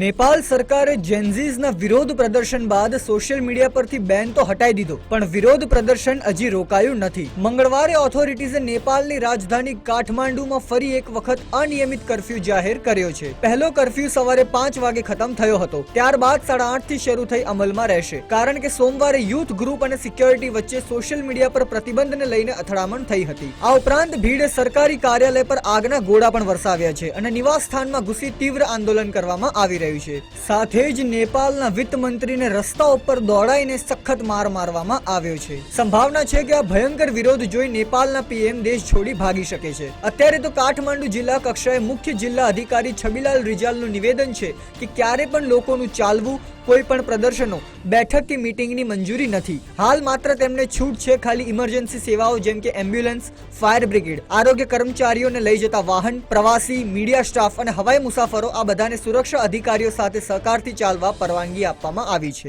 નેપાલ સરકારે જેન્ઝીઝના વિરોધ પ્રદર્શન બાદ સોશિયલ મીડિયા પરથી બેન તો હટાઈ દીધો. પણ વિરોધ પ્રદર્શન હજી રોકાયું નથી. મંગળવારે ઓથોરિટીઝે નેપાલની રાજધાની કાઠમાંડુમાં ફરી એક વખત અનિયમિત કરફ્યુ જાહેર કર્યો છે. પહેલો કરફ્યુ સવારે પાંચ વાગે ખતમ થયો હતો. ત્યારબાદ સાડા આઠથી શરૂ થઈ અમલમાં રહેશે. કારણ કે સોમવારે યુથ ગ્રુપ અને સિક્યોરિટી વચ્ચે સોશિયલ મીડિયા પર પ્રતિબંધને લઈને અથડામણ થઈ હતી. આ ઉપરાંત ભીડે સરકારી કાર્યાલય પર આગના ગોળા પણ વરસાવ્યા છે અને નિવાસ સ્થાનમાં ઘૂસી તીવ્ર આંદોલન કરવામાં આવી રહ્યું છે. સાથે જ નેપાળના વિત્ત મંત્રીને રસ્તા ઉપર દોડાઈને સખત માર મારવામાં આવ્યો છે. સંભાવના છે કે આ ભયંકર વિરોધ જોઈ નેપાળના પીએમ દેશ છોડી ભાગી શકે છે. અત્યારે તો કાઠમાંડુ જિલ્લા કક્ષાએ મુખ્ય જિલ્લા અધિકારી છબીલાલ રિજાલનું નિવેદન છે કે ક્યારે પણ લોકોનું ચાલવું કોઈ પણ પ્રદર્શનો બેઠક કે મીટિંગની મંજૂરી નથી. હાલ માત્ર તેમને છૂટ છે ખાલી ઇમરજન્સી સેવાઓ જેમ કે એમ્બ્યુલન્સ, ફાયર બ્રિગેડ, આરોગ્ય કર્મચારીઓને લઈ જતા વાહન, પ્રવાસી, મીડિયા સ્ટાફ અને હવાઈ મુસાફરો આ બધાને સુરક્ષા અધિકારીઓ સાથે સહકારથી ચાલવા પરવાનગી આપવામાં આવી છે.